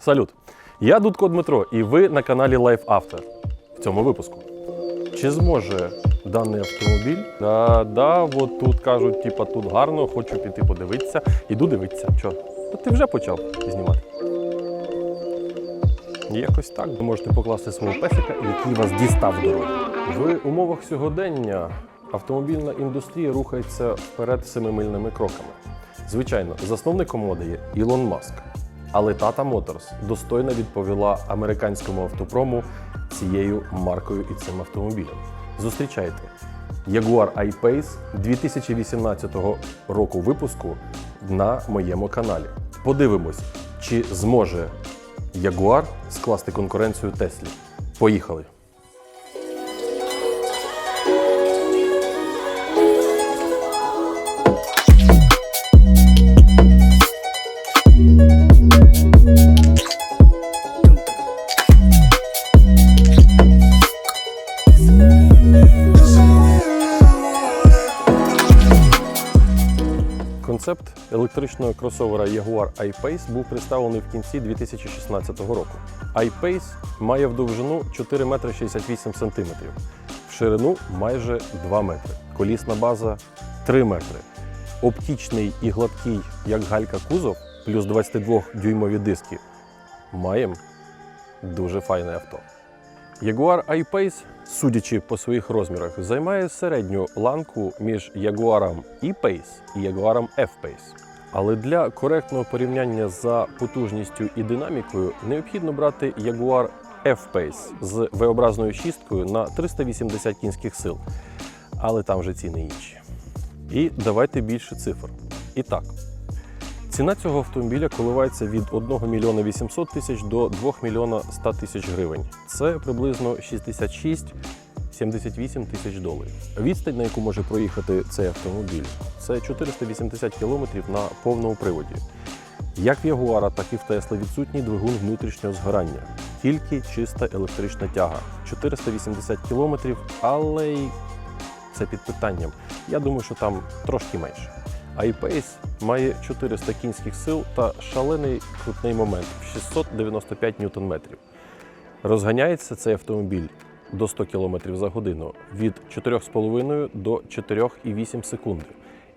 Салют! Я Дудко Дмитро, і ви на каналі Life After. В цьому випуску. Чи зможе даний автомобіль? Да, да, от тут кажуть, типа тут гарно, хочу піти подивитися. Іду дивитися. Чо? Та ти вже почав знімати. Якось так ви можете покласти свого песика, який вас дістав в дорозі. В умовах сьогодення автомобільна індустрія рухається вперед семимильними кроками. Звичайно, засновником моди є Ілон Маск. Але Tata Motors достойно відповіла американському автопрому цією маркою і цим автомобілем. Зустрічайте Jaguar I-Pace 2018 року випуску на моєму каналі. Подивимось, чи зможе Jaguar скласти конкуренцію Теслі. Поїхали! Концепт електричного кросовера Jaguar I-Pace був представлений в кінці 2016 року. I-Pace має в довжину 4 метри 68 сантиметрів, в ширину майже 2 метри, колісна база 3 метри. Оптічний і гладкий, як галька кузов, плюс 22-дюймові диски. Маємо дуже файне авто. Jaguar I-Pace, судячи по своїх розмірах, займає середню ланку між Jaguar E-Pace і Jaguar F-Pace. Але для коректного порівняння за потужністю і динамікою необхідно брати Jaguar F-Pace з V-образною шісткою на 380 кінських сил. Але там вже ціни інші. І давайте більше цифр. І так, Ціна цього автомобіля коливається від 1 мільйона 800 тисяч до 2 мільйона 100 тисяч гривень. Це приблизно 66-78 тисяч доларів. Відстань, на яку може проїхати цей автомобіль, це 480 кілометрів на повному приводі. Як в Ягуара, так і в Тесла відсутній двигун внутрішнього згорання, тільки чиста електрична тяга. 480 кілометрів, але й це під питанням. Я думаю, що там трошки менше. iPace має 400 кінських сил та шалений крутний момент в 695 ньютон-метрів. Розганяється цей автомобіль до 100 км за годину від 4,5 до 4,8 секунди.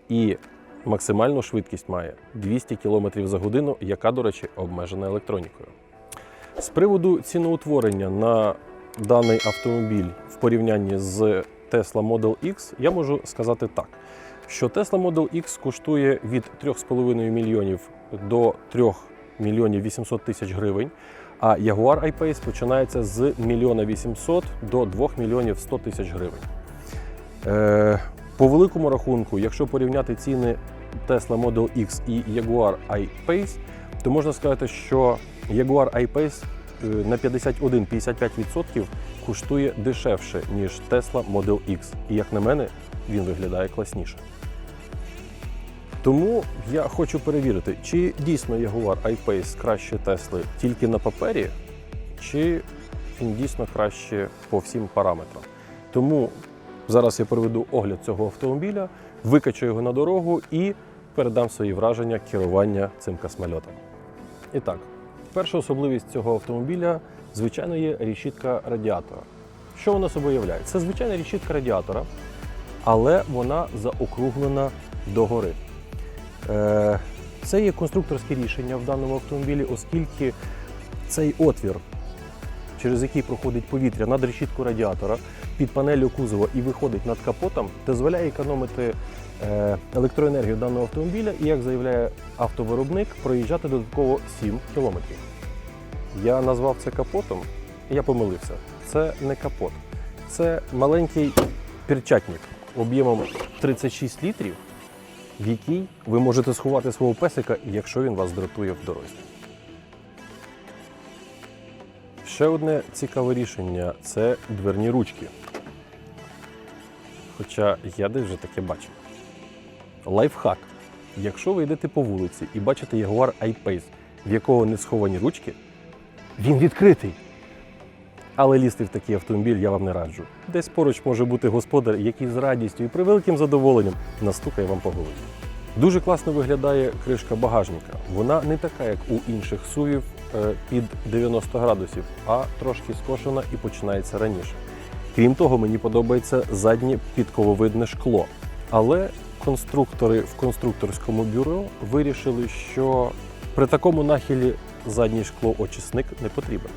І максимальну швидкість має 200 км за годину, яка, до речі, обмежена електронікою. З приводу ціноутворення на даний автомобіль в порівнянні з Tesla Model X, я можу сказати так, що Tesla Model X коштує від 3,5 мільйонів до 3 мільйонів 800 тисяч гривень, а Jaguar I-Pace починається з 1 мільйона 800 до 2 мільйонів 100 тисяч гривень. Е, по великому рахунку, якщо порівняти ціни Tesla Model X і Jaguar I-Pace, то можна сказати, що Jaguar I-Pace е, на 51-55% коштує дешевше, ніж Tesla Model X. І як на мене, він виглядає класніше. Тому я хочу перевірити, чи дійсно Jaguar I-Pace краще Тесли тільки на папері, чи він дійсно краще по всім параметрам. Тому зараз я проведу огляд цього автомобіля, викачу його на дорогу і передам свої враження керування цим космольотом. І так, перша особливість цього автомобіля, звичайно, є решітка радіатора. Що вона собою являє? Це звичайна решітка радіатора, але вона заокруглена догори. Е, Це є конструкторське рішення в даному автомобілі, оскільки цей отвір, через який проходить повітря над решіткою радіатора під панелью кузова і виходить над капотом, дозволяє економити е, електроенергію даного автомобіля і, як заявляє автовиробник, проїжджати додатково 7 кілометрів. Я назвав це капотом, я помилився. Це не капот, це маленький перчатник об'ємом 36 літрів, в який ви можете сховати свого песика, якщо він вас дратує в дорозі. Ще одне цікаве рішення це дверні ручки. Хоча я десь вже таке бачив. Лайфхак. Якщо ви йдете по вулиці і бачите Jaguar I-Pace, в якого не сховані ручки, він відкритий. Але лізти в такий автомобіль я вам не раджу. Десь поруч може бути господар, який з радістю і превеликим задоволенням настукає вам по голові. Дуже класно виглядає кришка багажника. Вона не така, як у інших сувів е, під 90 градусів, а трошки скошена і починається раніше. Крім того, мені подобається заднє підкововидне шкло. Але конструктори в конструкторському бюро вирішили, що при такому нахилі задній шклоочисник не потрібен.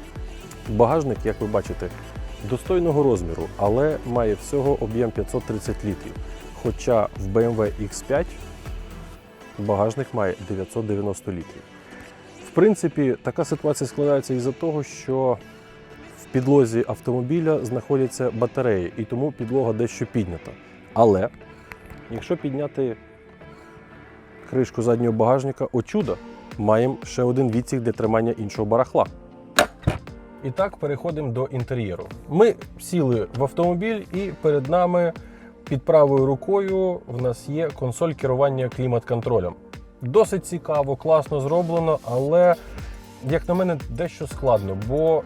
Багажник, як ви бачите, достойного розміру, але має всього об'єм 530 літрів. Хоча в BMW X5 багажник має 990 літрів. В принципі, така ситуація складається із-за того, що в підлозі автомобіля знаходяться батареї, і тому підлога дещо піднята. Але якщо підняти кришку заднього багажника, о чудо, маємо ще один відсік для тримання іншого барахла. І так переходимо до інтер'єру. Ми сіли в автомобіль, і перед нами під правою рукою в нас є консоль керування клімат-контролем. Досить цікаво, класно зроблено, але, як на мене, дещо складно, бо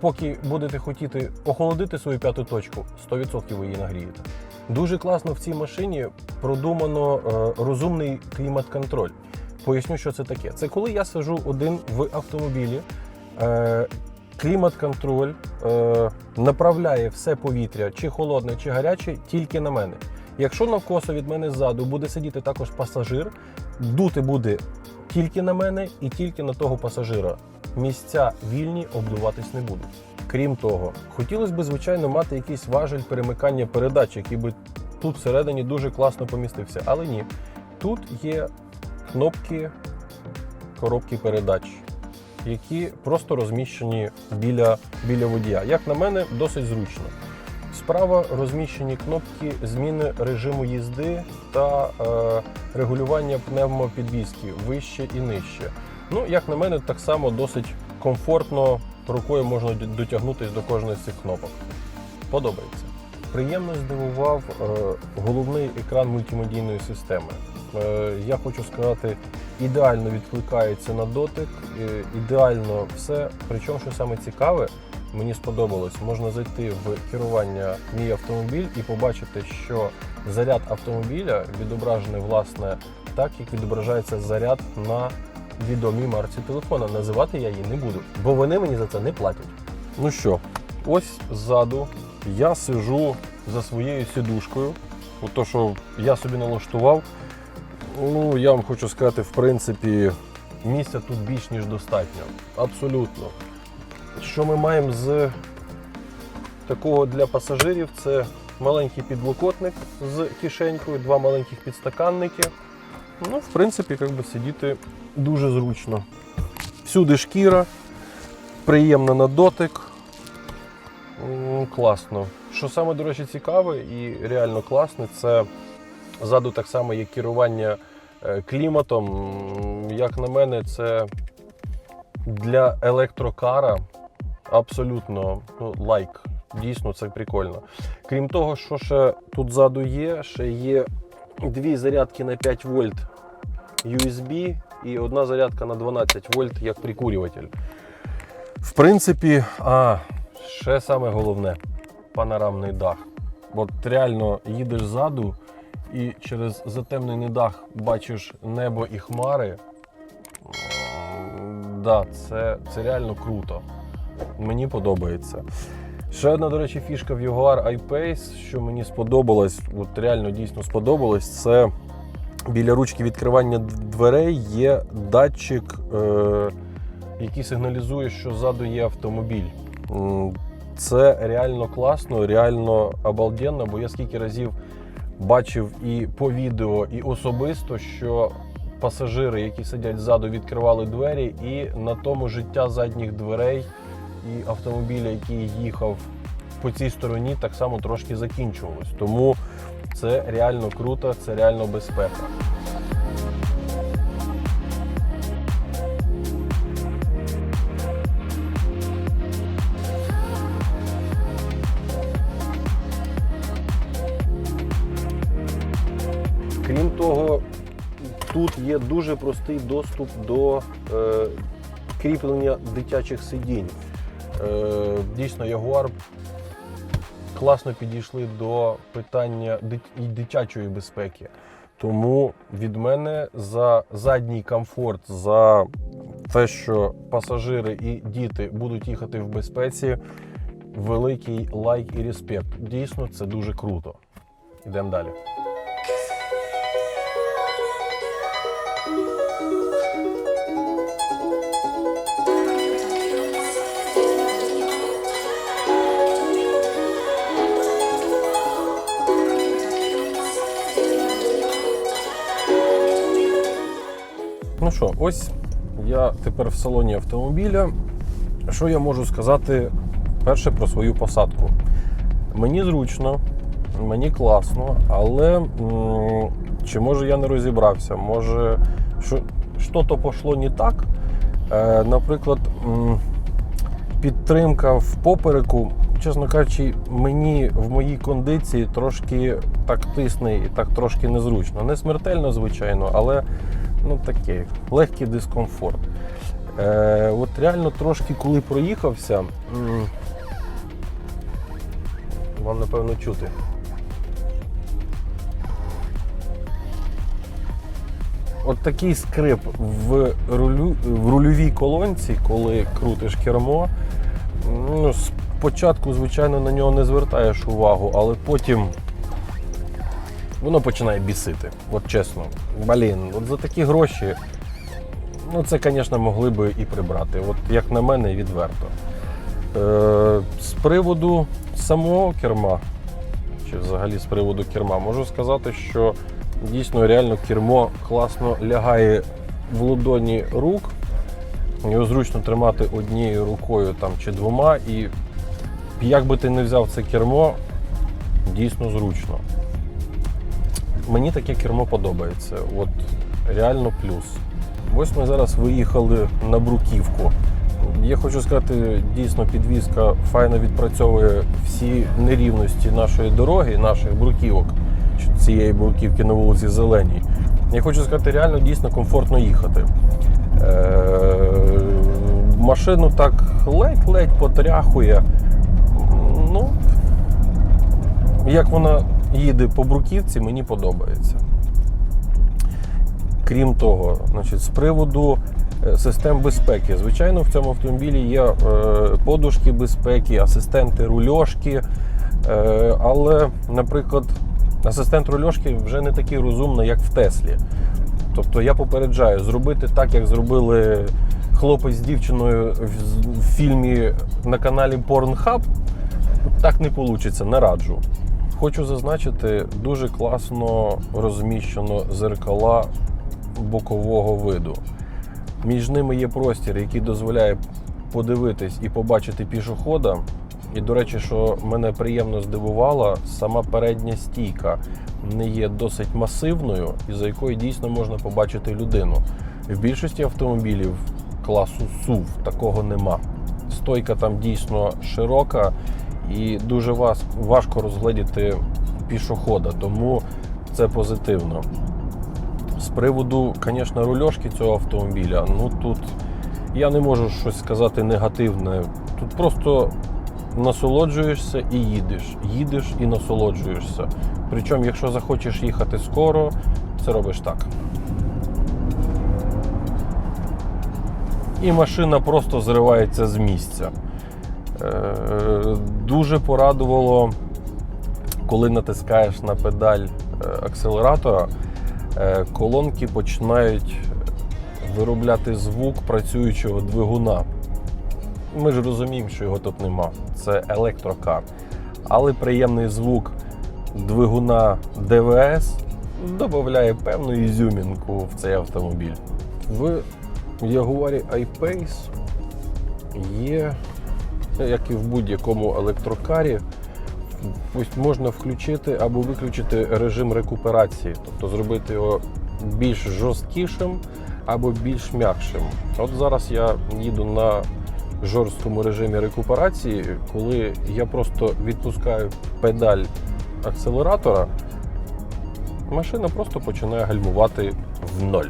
поки будете хотіти охолодити свою п'яту точку, 100% ви її нагрієте. Дуже класно в цій машині продумано е, розумний клімат-контроль. Поясню, що це таке. Це коли я сижу один в автомобілі, е, клімат-контроль е, направляє все повітря, чи холодне, чи гаряче, тільки на мене. Якщо навкосо від мене ззаду буде сидіти також пасажир, дути буде тільки на мене і тільки на того пасажира. Місця вільні обдуватись не будуть. Крім того, хотілося б, звичайно, мати якийсь важель перемикання передач, який би тут всередині дуже класно помістився. Але ні. Тут є кнопки коробки передач, які просто розміщені біля, біля водія. Як на мене, досить зручно. Справа розміщені кнопки зміни режиму їзди та е, регулювання пневмопідвіски вище і нижче. Ну, як на мене, так само досить комфортно рукою можна дотягнутися до кожної з цих кнопок. Подобається. Приємно здивував е, головний екран мультимедійної системи. Е, я хочу сказати, ідеально відкликається на дотик, е, ідеально все. Причому, що саме цікаве, мені сподобалось, можна зайти в керування мій автомобіль і побачити, що заряд автомобіля відображений власне так, як відображається заряд на відомій марці телефона. Називати я її не буду, бо вони мені за це не платять. Ну що, ось ззаду я сижу за своєю сідушкою. То, що я собі налаштував. Ну, я вам хочу сказати, в принципі, місця тут більш ніж достатньо. Абсолютно. Що ми маємо з такого для пасажирів? Це маленький підлокотник з кишенькою, два маленьких підстаканники. Ну, в принципі, як би сидіти дуже зручно. Всюди шкіра, приємна на дотик. Класно. Що саме, до речі, цікаве і реально класне, це ззаду так само є керування кліматом. Як на мене, це для електрокара абсолютно ну, лайк. Дійсно, це прикольно. Крім того, що ще тут ззаду є, ще є дві зарядки на 5 вольт USB і одна зарядка на 12 вольт як прикурюватель. В принципі, а, ще саме головне панорамний дах. От реально їдеш ззаду і через затемнений дах бачиш небо і хмари. Да, це, це реально круто. Мені подобається. Ще одна, до речі, фішка в Jaguar I-Pace, що мені сподобалось, от реально дійсно сподобалось, це біля ручки відкривання дверей є датчик, е, який сигналізує, що ззаду є автомобіль. Це реально класно, реально обалденно, бо я скільки разів бачив і по відео, і особисто, що пасажири, які сидять ззаду, відкривали двері, і на тому життя задніх дверей і автомобіля, який їхав по цій стороні, так само трошки закінчувалось. Тому це реально круто, це реально безпека. Тут є дуже простий доступ до е, кріплення дитячих сидінь. Е, дійсно, Ягуар класно підійшли до питання і дитячої безпеки. Тому від мене за задній комфорт, за те, що пасажири і діти будуть їхати в безпеці, великий лайк і респект. Дійсно, це дуже круто. Йдемо далі. Ну що, ось я тепер в салоні автомобіля. Що я можу сказати перше про свою посадку? Мені зручно, мені класно, але чи може я не розібрався? Може, що, що-то пішло не так. Е, наприклад, підтримка в попереку, чесно кажучи, мені в моїй кондиції трошки так тисне і так трошки незручно. Не смертельно, звичайно, але ну такий легкий дискомфорт. Е, от реально трошки коли проїхався, вам напевно чути. От такий скрип в, рулю, в рульовій колонці, коли крутиш кермо. Ну, спочатку, звичайно, на нього не звертаєш увагу, але потім воно починає бісити. От чесно. Блін, от за такі гроші, ну це, звісно, могли би і прибрати. От як на мене, відверто. Е, з приводу самого керма, чи взагалі з приводу керма, можу сказати, що дійсно реально кермо класно лягає в ладоні рук. Його зручно тримати однією рукою там, чи двома, і як би ти не взяв це кермо, дійсно зручно. Мені таке кермо подобається. От реально плюс. Ось ми зараз виїхали на бруківку. Я хочу сказати, дійсно підвізка файно відпрацьовує всі нерівності нашої дороги, наших бруківок, цієї бруківки на вулиці Зеленій. Я хочу сказати, реально дійсно комфортно їхати. Е, машину так ледь-ледь потряхує. Ну, як вона їде по бруківці, мені подобається. Крім того, значить, з приводу е, систем безпеки, звичайно, в цьому автомобілі є е, подушки безпеки, асистенти рульошки. Е, але, наприклад, асистент рульошки вже не такий розумний, як в Теслі. Тобто я попереджаю, зробити так, як зробили хлопець з дівчиною в- фільмі на каналі Pornhub, так не вийде, не раджу. Хочу зазначити, дуже класно розміщено зеркала бокового виду. Між ними є простір, який дозволяє подивитись і побачити пішохода. І, до речі, що мене приємно здивувало, сама передня стійка не є досить масивною, і за якою дійсно можна побачити людину. В більшості автомобілів класу SUV такого нема. Стойка там дійсно широка і дуже важко розгледіти пішохода, тому це позитивно. З приводу, звісно, рульошки цього автомобіля, ну тут я не можу щось сказати негативне. Тут просто насолоджуєшся і їдеш. Їдеш і насолоджуєшся. Причому, якщо захочеш їхати скоро, це робиш так. І машина просто зривається з місця. Е, Дуже порадувало, коли натискаєш на педаль е, акселератора, е, колонки починають виробляти звук працюючого двигуна. Ми ж розуміємо, що його тут нема. Це електрокар. Але приємний звук двигуна ДВС додає певну ізюмінку в цей автомобіль. В Jaguar I-Pace є, як і в будь-якому електрокарі, можна включити або виключити режим рекуперації, тобто зробити його більш жорсткішим або більш м'якшим. От зараз я їду на жорсткому режимі рекуперації, коли я просто відпускаю педаль акселератора, машина просто починає гальмувати в ноль.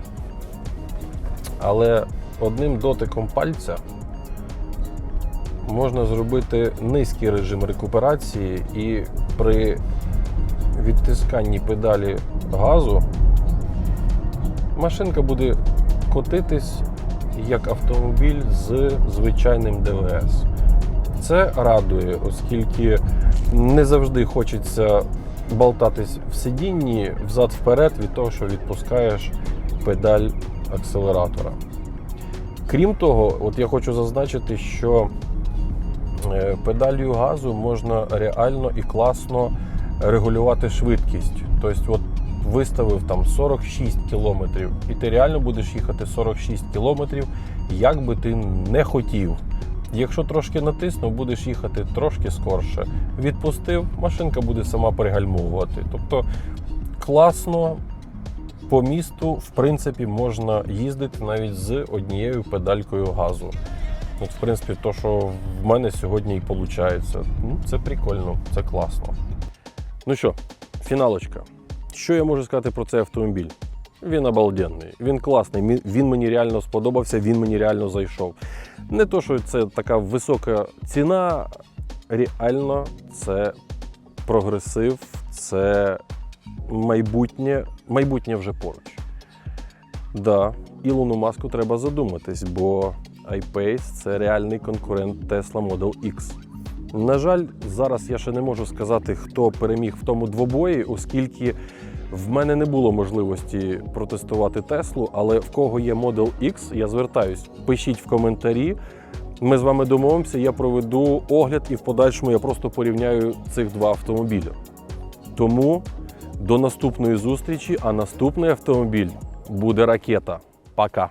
Але одним дотиком пальця можна зробити низький режим рекуперації і при відтисканні педалі газу машинка буде котитись як автомобіль з звичайним ДВС. Це радує, оскільки не завжди хочеться болтатись в сидінні взад-вперед від того, що відпускаєш педаль акселератора. Крім того, от я хочу зазначити, що педалью газу можна реально і класно регулювати швидкість. Тобто, от виставив там 46 кілометрів, і ти реально будеш їхати 46 кілометрів, як би ти не хотів. Якщо трошки натиснув, будеш їхати трошки скорше. Відпустив, машинка буде сама перегальмовувати. Тобто класно по місту, в принципі, можна їздити навіть з однією педалькою газу. От, в принципі, то, що в мене сьогодні і виходить. Ну, це прикольно, це класно. Ну що, фіналочка. Що я можу сказати про цей автомобіль? Він обалденний, він класний, він мені реально сподобався, він мені реально зайшов. Не то, що це така висока ціна, реально це прогресив, це майбутнє, майбутнє вже поруч. Да, Ілону Маску треба задуматись, бо iPace це реальний конкурент Tesla Model X. На жаль, зараз я ще не можу сказати, хто переміг в тому двобої, оскільки в мене не було можливості протестувати Теслу, але в кого є Model X, я звертаюсь, пишіть в коментарі. Ми з вами домовимося, я проведу огляд і в подальшому я просто порівняю цих два автомобілі. Тому до наступної зустрічі, а наступний автомобіль буде ракета. Пока!